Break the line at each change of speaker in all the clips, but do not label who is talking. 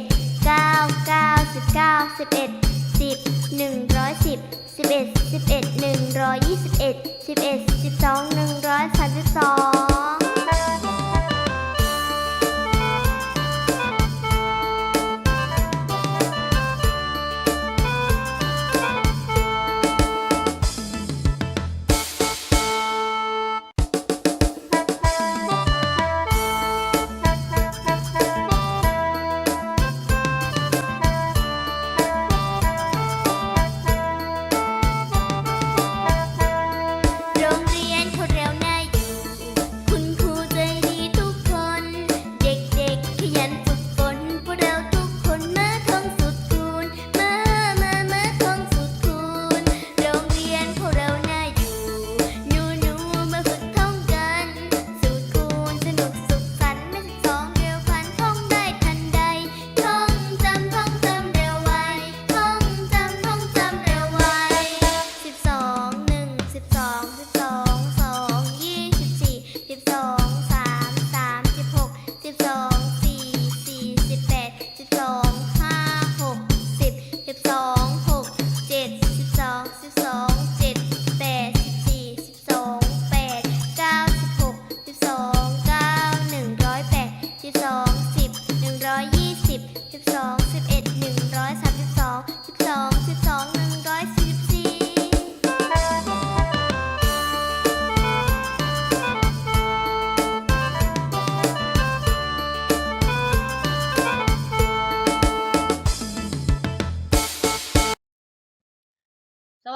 ดสิบเอ็ดเก้าเก้าสิบเก้าสิบเอ็ดสิบหนึ่งร้อยสิบสิบเอ็ดสิบเอ็ดหนึ่งร้อยยี่สิบเอ็ดสิบเอ็ดสิบสองหนึ่งร้อยสามสิบสอง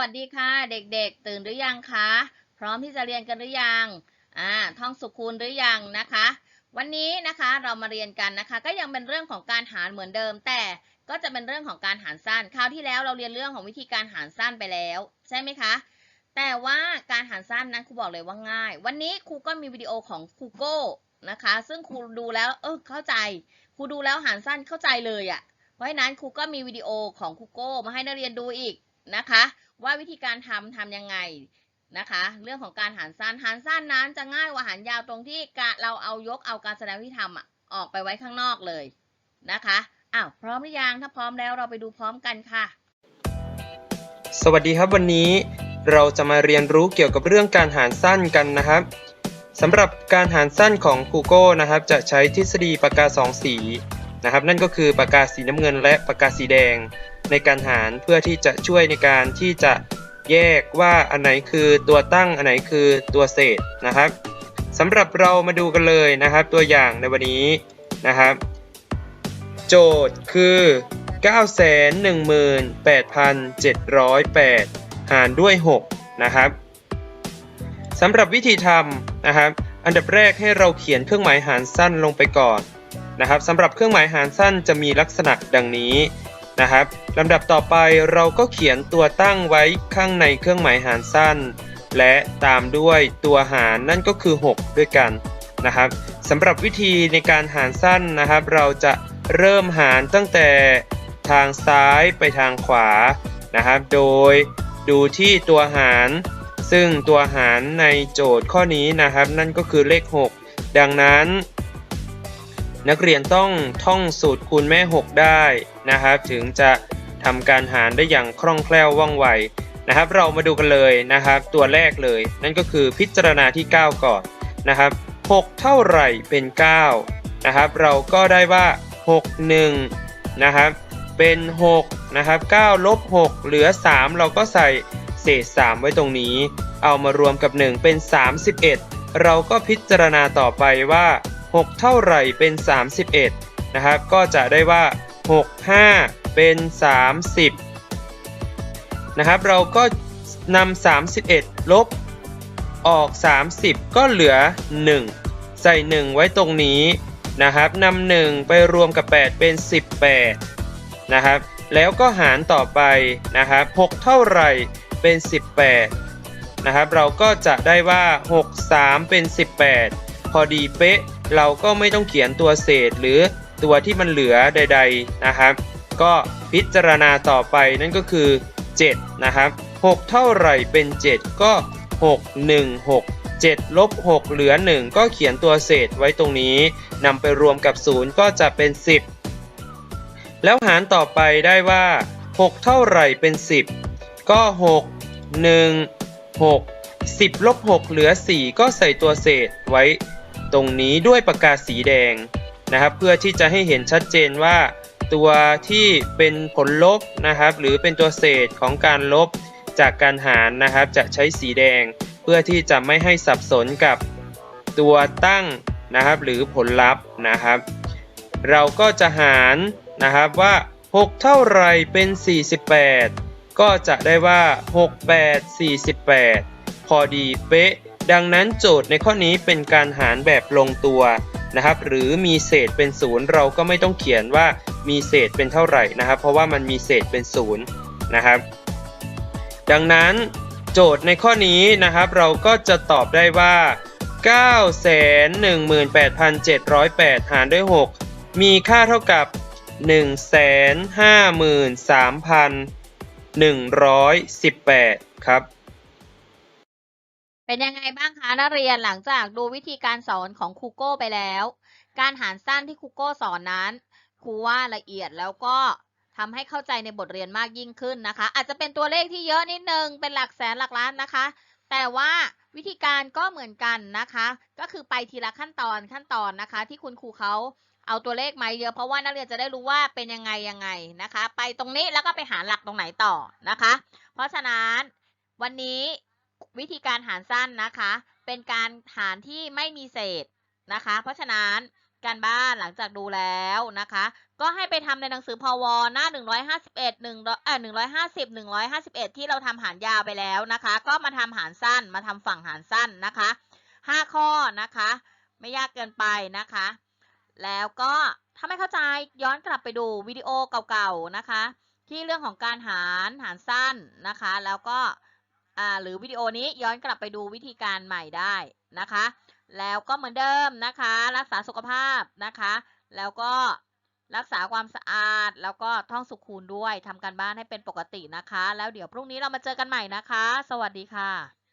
วัสดี
ค่ะ เด็กๆ ตื่นหรือยังคะ พร้อมที่จะเรียนกันหรือยังอ่าท่องสุขูณหรือยังนะคะ วันนี้นะคะเรามาเรียนกันนะคะ ก็ยังเป็นเรื่องของการหารเหมือนเดิม แต่ก็จะเป็นเรื่องของการหารสั้นคราวที่แล้วเราเรียนเรื่องของวิธีการหารสั้นไปแล้ว ใช่ไหมคะ แต่ว่าการหารสั้นนั้นครูบอกเลยว่าง่าย วันนี้ครูก็มีวิดีโอของครูโก้นะคะ ซึ่งครูดูแล้วเออเข้าใจครูดูแล้วหารสั้นเข้าใจเลยอะ่ะเพราะฉะนั้นครูก็มีวิดีโอของครูโก้มาให้นักเรียนดูอีก นะคะ ว่าวิธีการทำทำยังไงนะคะ เรื่องของการหารสั้นหารสั้นนั้นจะง่ายกว่าหารยาวตรงที่กะเราเอายกเอาการแสดงวิธีทำอะออกไปไว้ข้างนอกเลยนะคะอ้าวพร้อมหรือยังถ้าพร้อมแล้วเราไปดูพร้อมกันค่ะ
สวัสดีครับวันนี้เราจะมาเรียนรู้เกี่ยวกับเรื่องการหารสั้นกันนะครับสำหรับการหารสั้นของคูโก้นะครับ จะใช้ทฤษฎีปากกาสองสีนะครับ นั่นก็คือปากกาสีน้ำเงินและปากกาสีแดง ในการหารเพื่อที่จะช่วยในการที่จะแยกว่าอันไหนคือตัวตั้งอันไหนคือตัวเศษนะครับสำหรับเรามาดูกันเลยนะครับ ตัวอย่างในวันนี้นะครับ โจทย์คือ 918,708 หารด้วย 6 นะครับสำหรับวิธีทำนะครับ อันดับแรกให้เราเขียนเครื่องหมายหารสั้นลงไปก่อนนะครับสำหรับเครื่องหมายหารสั้นจะมีลักษณะดังนี้ นะครับลำดับต่อไปเราก็เขียนตัวตั้งไว้ข้างในเครื่องหมายหารสั้น และตามด้วยตัวหารนั่นก็คือ 6 ด้วยกันนะครับสำหรับวิธีในการหารสั้นนะครับ เราจะเริ่มหารตั้งแต่ทางซ้ายไปทางขวานะครับ โดยดูที่ตัวหาร ซึ่งตัวหารในโจทย์ข้อนี้นะครับ นั่นก็คือเลข 6 ดังนั้น นักเรียนต้องท่องสูตรคูณแม่ 6 ได้ นะครับถึงจะทำการหารได้อย่างคล่องแคล่วว่องไวนะครับ เรามาดูกันเลยนะครับ ตัวแรกเลย นั่นก็คือพิจารณาที่ 9 ก่อนนะครับ 6 เท่าไหร่เป็น 9 นะครับ เราก็ได้ว่า 6 1 นะครับ เป็น 6 นะครับ 9 ลบ 6 เหลือ 3 เราก็ใส่เศษ 3 ไว้ตรงนี้ เอามารวมกับ 1 เป็น 31 เราก็พิจารณาต่อไปว่า 6 เท่าไหร่เป็น 31 นะครับ ก็จะได้ว่า 6 5 เป็น 30 นะครับ เราก็นำ31 ลบออก 30 ก็เหลือ 1 ใส่ 1 ไว้ตรงนี้นะครับนำ1ไปรวมกับ 8 เป็น 18 นะครับ แล้วก็หารต่อไปนะครับ 6 เท่าไหร่เป็น 18 นะครับ เราก็จะได้ว่า 6 3 เป็น 18 พอดีเป๊ะ เราก็ไม่ต้องเขียนตัวเศษหรือ ตัวที่มันเหลือใด ๆนะครับ ก็พิจารณาต่อไปนั่นก็คือ 7 นะครับ 6 เท่าไหร่เป็น 7 ก็ 6 1 6 7ลบ6เหลือ 1 ก็เขียนตัวเศษไว้ตรงนี้นำไปรวมกับ 0 ก็จะเป็น 10 แล้วหารต่อไปได้ว่า 6 เท่าไหร่เป็น 10 ก็ 6 1 6 10ลบ6เหลือ 4 ก็ใส่ตัวเศษไว้ ตรงนี้ด้วยปากกาสีแดง นะครับ เพื่อที่จะให้เห็นชัดเจนว่าตัวที่เป็นผลลบนะครับ หรือเป็นตัวเศษของการลบจากการหารนะครับ จะใช้สีแดง เพื่อที่จะไม่ให้สับสนกับตัวตั้งนะครับ หรือผลลัพธ์นะครับ เราก็จะหารนะครับว่า 6 เท่าไรเป็น 48 ก็จะได้ว่า 68 48 พอดีเป๊ะ ดังนั้นโจทย์ในข้อนี้เป็นการหารแบบลงตัว นะครับ หรือมีเศษเป็นศูนย์เราก็ไม่ต้องเขียนว่ามีเศษเป็นเท่าไหร่นะครับ เพราะว่ามันมีเศษเป็นศูนย์นะครับ ดังนั้นโจทย์ในข้อนี้นะครับ เราก็จะตอบได้ว่า 918,708 หารด้วย 6 มีค่าเท่ากับ 153,118 ครับ
เป็นยังไงบ้างคะนักเรียนหลังจากดูวิธีการสอนของครูโก้ไปแล้ว การหารสั้นที่ครูโก้สอนนั้นครูว่าละเอียดแล้วก็ทำให้เข้าใจในบทเรียนมากยิ่งขึ้นนะคะ อาจจะเป็นตัวเลขที่เยอะนิดนึงเป็นหลักแสนหลักล้านนะคะ แต่ว่าวิธีการก็เหมือนกันนะคะ ก็คือไปทีละขั้นตอนขั้นตอนนะคะ ที่คุณครูเขาเอาตัวเลขมาเยอะเพราะว่านักเรียนจะได้รู้ว่าเป็นยังไงยังไงนะคะ ไปตรงนี้แล้วก็ไปหาหลักตรงไหนต่อนะคะ เพราะฉะนั้นวันนี้ วิธีการหารสั้นนะคะ เป็นการหารที่ไม่มีเศษนะคะ เพราะฉะนั้นการบ้านหลังจากดูแล้วนะคะ ก็ให้ไปทำในหนังสือพวหน้า 151 1เอ่อ150 151 ที่เราทำหารยาวไปแล้วนะคะ ก็มาทำหารสั้นมาทำฝั่งหารสั้นนะคะ 5 ข้อนะคะ ไม่ยากเกินไปนะคะ แล้วก็ถ้าไม่เข้าใจย้อนกลับไปดูวิดีโอเก่าๆนะคะ ที่เรื่องของการหารหารสั้นนะคะ แล้วก็ อ่าหรือวิดีโอนี้ย้อนกลับไปดูวิธีการใหม่ได้นะคะ แล้วก็เหมือนเดิมนะคะ รักษาสุขภาพนะคะ แล้วก็รักษาความสะอาด แล้วก็ท่องสุขคูณด้วยทำการบ้านให้เป็นปกตินะคะ แล้วเดี๋ยวพรุ่งนี้เรามาเจอกันใหม่นะคะ สวัสดีค่ะ